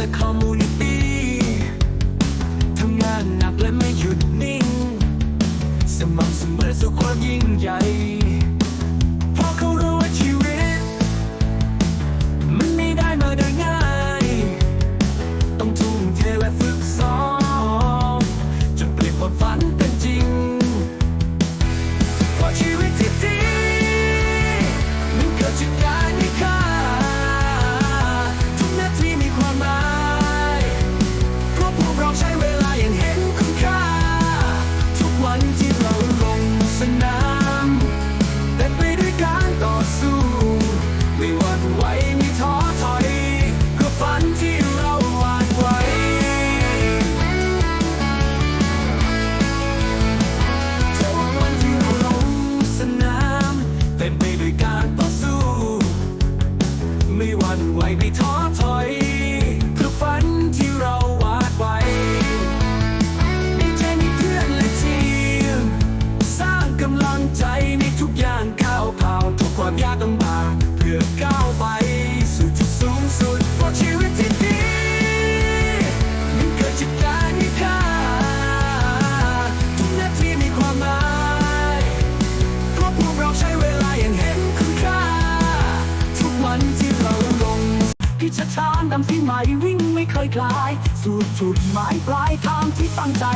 เซ็นเตอร์คอมมูนิตี้ทำงานหนักและไม่หยุดนิ่ง สม่ำเสมอสู่ความยิ่งใหญ่เพราะเขารู้ว่าชีวิต มันไม่ได้มาโดยง่าย ต้องทุ่มเทและฝึกซ้อมจนเปลี่ยนความฝันเป็นจริงเพราะชีวิตที่ดีมันเกิดจากการ ไม่หวั่นไหวไม่ท้อถอย เพื่อฝันที่เราวาดไว้มีใจมีเพื่อนและทีม สร้างกำลังใจในทุกอย่างก้าวผ่านทุกความยากลำบากเพื่อก้าว พิชชานนำที่ใหม่วิ่งไม่เคยคลาย สู่จุดหมายปลายทางที่ตั้งใจ